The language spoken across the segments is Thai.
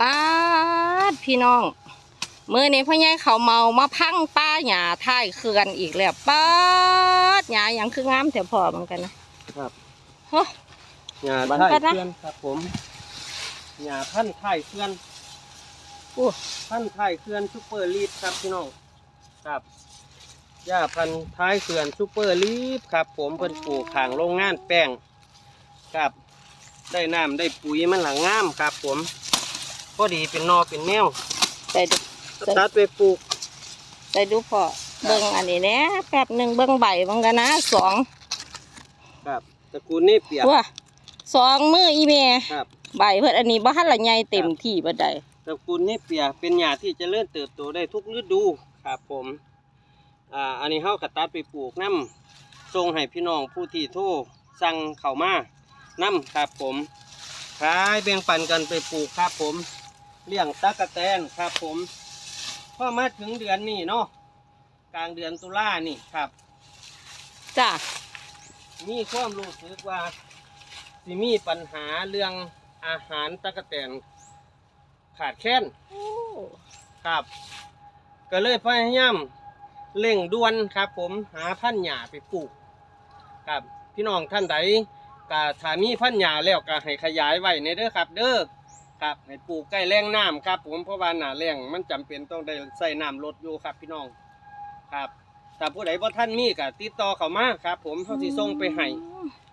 ป้าดพี่น้องมือนี้พ่อใหญ่เขาเมามาพังป้าหญ้าท้ายเขื่อนอีกแล้วป้าดหญ้าหยังคืองามแต่พอเหมือนกันนะครับฮะหญ้าบังไทยกันนะเพื่อนครับผมหญ้าพันธุ์ไทยเพื่อนโอ้ พันธุ์ไทยเพื่อนซุปเปอร์ลีดครับพี่น้องครับหญ้าพันธุ์ไทยเพื่อนซุปเปอร์ลีดครับ ผมเพิ่นปลูกขางโรงงานแป้งครับ ได้น้ำได้ปุ๋ยมันหลังงามครับผม พอดีเป็นนอเป็นแนวใส่ดูตัดไปปลูกใส่ดูพอเบิ่งอันนี้แหนะแป๊บหนึ่งเบิ่งใบเหมือนกันนะสองครับตระกูลนี่เปียกตัวสองมืออีเมครับใบเพิ่นอันนี้บ่ทันละใหญ่เต็มที่บ่ได้ตระกูลนี่เปียเป็นหญ้าที่เจะเลื่อนเติบโตได้ทุกฤดูครับผมอ่าอันนี้เฮากระตัดไปปลูกน้ำทรงให้พี่น้องผู้ที่โทรสั่งเข้ามาน้ำครับผมขายแบ่งปันกันไปปลูกครับผม เลี้ยงตะกะแตนครับผมพอมาถึงเดือนนี้เนาะกลางเดือนตุลานี่ครับ จ้ะมีความรู้สึกว่าสิมีปัญหาเรื่องอาหารตะกะแตนขาดแคลนโอ้ครับ ก็เลยพยายามเร่งด่วนครับ ผมหาพันธุ์หญ้าไปปลูก ครับ พี่น้องท่านใดก็ถ้ามีพันธุ์หญ้าแล้วก็ให้ขยายไว้ในเด้อครับ เด้อ ครับให้ปลูกใกล้แรงน้ำครับ ผมเพราะว่าหน้าแรงมันจำเป็นต้องได้ใส่น้ำลดอยู่ครับพี่น้องครับถ้าผู้ใดบ่ท่านมีก็ติดต่อเข้ามาครับ ผมเขาสิส่งไปให้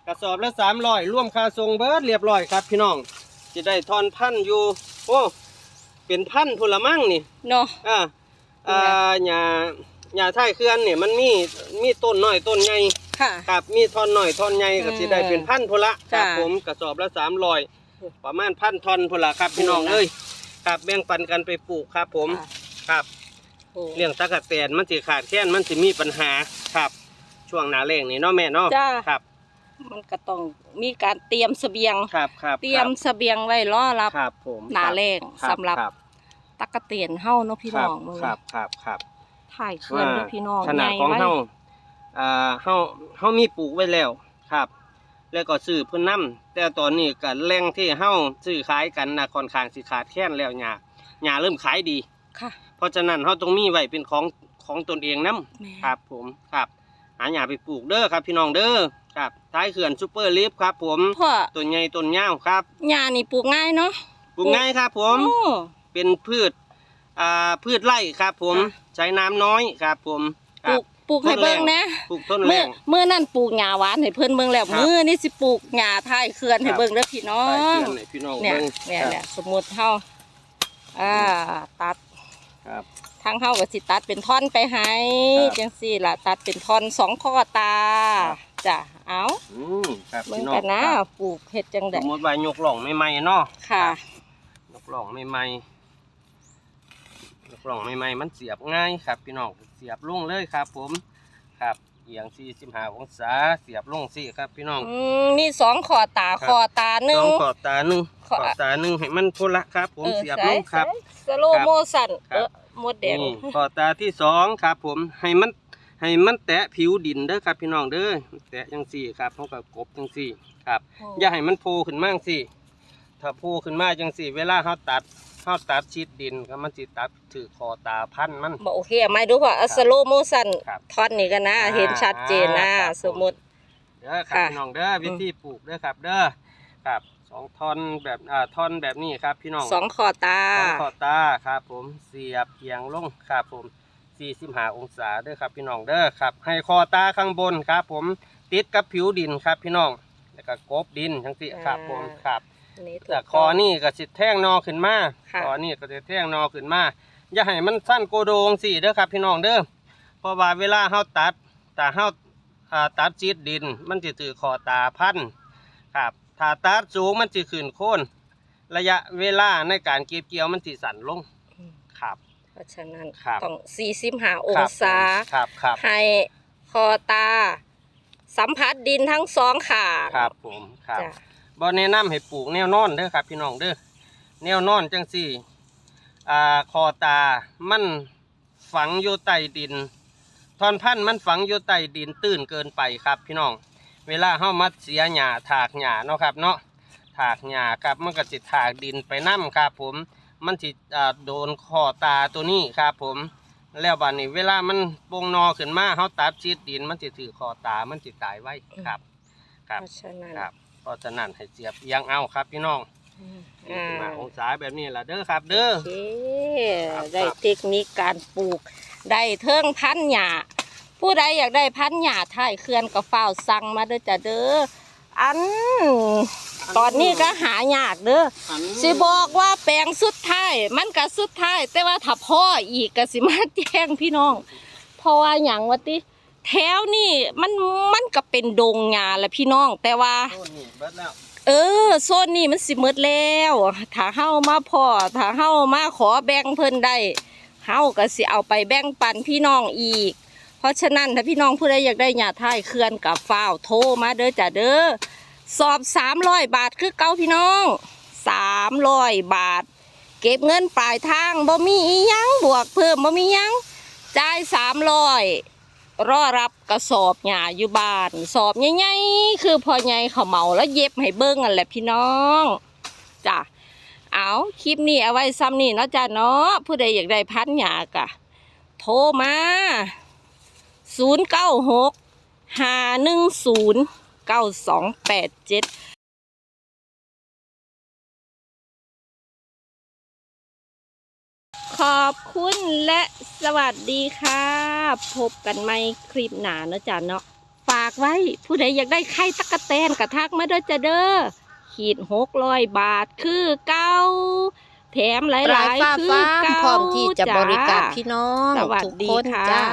กระสอบละสามร้อยร่วมค่าส่งเบิดเรียบร้อยครับ พี่น้องจะได้ทอนพันธุ์อยู่โอ้เป็นพันธุ์พละมั่งนี่เนาะอ่าอ่าหญ้าหญ้าท้ายเขื่อนเนี่ยมันมีมีต้นน้อยต้นใหญ่ค่ะครับมีท่อนน้อยท่อนใหญ่ก็สิได้เป็นพันพนละคจ้ารับผมกระสอบละสามร้อย ประมาณพันท่อนพนละครับพี่น้องโอ้นะเอ้ยครับแบ่งปันกันไปปลูกครับ ผมครับโอ้เลี้ยงตะกะแตนมันสิขาดแคลนมันสิมีปัญหาครับ ช่วงหนาแรงนี่เนาะแม่เนาะจ้าครับ มันก็ต้องมีการเตรียมเสบียงครับครับเตรียมเสบียงไว้รอรับครับ ผมหนาแรงคสำหรับครับตักกะเตียนเฮาเนาะพี่น้องมึงครับครับครับถ่ายเคลื่อนเด้อพี่น้องขนาดใหญ่ของไว้เฮาอ่าเฮาเฮามีปลูกไว้แล้วครับ แล้วก็ซื้อเพิ่นนํแต่ตอนนี้ก็แหล่งที่เฮาซื้อขายกันนะค่อนข้างสิขาดแคลนแล้วหญ้าหญ้าเริ่มขายดี ค่ะ เพราะฉะนั้นเฮาต้องมีไว้เป็นของของตนเองนํแม่ ครับผมครับ หาหญ้าไปปลูกเด้อครับพี่น้องเด้อครับท้ายเขื่อนซุปเปอร์ลิฟครับ ผมพ่อต้นใหญ่ต้นยาวครับหญ้านี่ปลูกง่ายเนาะปลูกง่ายครับ ผมโอ้ เป็นพืชอ่าพืชไร่ครับ ผมค่ะ ใช้น้ำน้อยครับ ผมคปลูรับก ปลูกให้เบิ่งนะปลูกต้นแรเมื่อง เมื่อนั่นปลูกหญ้าหวานให้เพิ่นเบิ่งแล้วครับ มื้อนี่สิปลูกหญ้าท้ายเขื่อนให้ครับเบิ่งเด้อพี่น้อใต้ง เขื่อนให้พี่น้องเนี่ยเบิ่งเนี่ยครับเนี่ยสมมุติเฮาอ่าตัด ครับ ทางเฮาก็สิตัดเป็นท่อนไปให้ครับจังซี่ล่ะตัดเป็นท่อนสองข้อตาครับ จ้ะเอาอืมครับเบิ่งพี่น้องกันนะครับปลูกเฮ็ดจังสได๋มมติว่ายกหล่องใหม่ๆเนาะค่ะ ยกหล่องใหม่ๆ ยกหล่องใหม่ๆมันเสียบง่ายครับ พี่น้องเสียบลงเลยครับ ผมครับเอียง45องศาเสียบลงสิครับ พี่น้อง อืมนี่สองข้อตาครับข้อตาหนึ่สง องขอบตาหนึ่งขขอ อบตาหนึ่งให้มันพุละครับ ผมเสียบลงครับ สโลครับโมสันครัเอบอหมดแดง นี่ขอบตาที่สองครับ ผมให้มันให้มันแตะผิวดินเด้อครับ พี่น้องเด้อแตะจังสี่ครับเขากับกบจังสี่ครับ อย่าให้มันโผล่ขึ้นมากสิถ้าโผล่ขึ้นมาจังสิเวลาเขาตัด เขาตัดชิดดินก็มันสิตัดถือคอตาพันมัน บอกโอเคไม่ดูว่าสโลโมสันครับท่อนนี้กันนะ อ่าเห็นชัดเจนนะ ครับสมมติ เด้อครับค่ะ พี่น้องเด้อวิธีปลูกเด้อครับ เด้อครับสองท่อนแบบอ่าท่อนแบบนี้ครับ พี่น้องสองข้อตา สองคอตาครับ ผมเสียบเอียงลงครับผม45องศาเด้อครับ พี่น้องเด้อครับ ให้คอตาข้างบนครับ ผมติดกับผิวดินครับ พี่น้องแล้วก็กบดินทั้งสี่ครับ ผมครับ อันนี้ถูกแต่คอนี่ก็สิแท่งนอขึ้นมาค่ะ คอนี่ก็จะแท่งนอขึ้นมาอย่าให้มันสั้นโกโดงสิเด้อครับ พี่น้องเด้อเพราะว่าเวลาเฮาตัดตาเฮาอ่าตัดจีดดิน มันจะถือคอตาพันครับถ้าตัดสูงมันจะขึ้นโค่นระยะเวลาในการเก็บเกี่ยวมันสิสั่นลงอืมครับ เพราะฉะนั้นครับ ต้อง45อคงรับศา ครับครับให้คอตา สัมผัสดินทั้งสองขาครับผมครับ จ้ะ บ่แนะนำให้ปลูกแนวนอนเด้อครับ พี่น้องเด้อแนวนอนจังสี่อ่าคอตามันฝังอยู่ใต้ดินทอนพันธุ์มันฝังอยู่ใต้ดินตื้นเกินไปครับ พี่น้อง เวลาเฮามัดเสียหญ้าถากหญ้าเนาะครับ เนาะถากหญ้าครับมันก็สิถากดินไปนํครับ ผม มันสิอ่าโดนคอตาตัวนี้ครับ ผมแล้วบัดนี้เวลามันโปงนอขึ้นมาเฮาตัดชีดดินมันสิถือคอตา มันสิตายไว้ครับ ครับเพราะฉะนั้น ครับ เพราะฉะนั้นให้เสียบเอียงเอาครับพี่น้องอืมนี่อ่าคือมาองศาแบบนี้ล่ะเด้อครับเด้อ โอเคครับได้เทคนิคการปลูก ได้เทิงพันธุ์หญ้าผู้ใดอยากได้พันธุ์หญ้าท้ายเขื่อนก็ฝ้าวสั่งมาเด้อจ้ะเด้อ อัน ตอนนี้ก็หายากเด้ออันสิบอกว่าแปลงสุดท้ายมันก็สุดท้าย แต่ว่าถ้าพ่ออีกก็สิมาแจ้งพี่น้อง เพราะว่าอย่างว่าติ แถวนี่มันมันก็เป็นดงหญ้าแหละพี่น้อง แต่ว่า โน่นนี่เบิดแล้วเออโซนนี้มันสิหมดแล้วถ้าเฮามาพอถ้าเฮามาขอแบ่งเพิ่นได้เฮาก็สิเอาไปแบ่งปันพี่น้องอีก เพราะฉะนั้นถ้าพี่น้องผู้ใดอยากได้หญ้าท้ายเขื่อนกับฟ้าวโทรมาเด้อจ้ะเด้อสอบ300บาทคือเก่าพี่น้อง300บาท เก็บเงินปลายทางบ่มีอีหยังบวกเพิ่มบ่มีหยังจ่าย300รอ รอรับกระสอบหยาอยู่บ้านสอบใหญ่ๆคือพอใหญ่เขาเมาแล้วเย็บให้เบิ้งอันแหละพี่น้องจ้ะเอาคลิปนี้เอาไว้ซ้ำนี่นะจ๊ะเนาะผู้ใดอยากได้พันหยากะโทรมา0 9 6 5 1 0 9 2 8 7 ขอบคุณและสวัสดีค่ะ พบกันใหม่คลิปหนาเนอะจ๊ะเนาะฝากไว้ ผู้ใดอยากได้ไข่ตะกะแตนกระทักมาเด้อจ้ะเด้อขีดหกร้อยบาทคือเก้าแถมหลายปลายๆฟ้าคือฟ้าเก้าพร้อมที่จะบริการจ้าพี่น้องสวัสทุกดีคนค่ะจ้า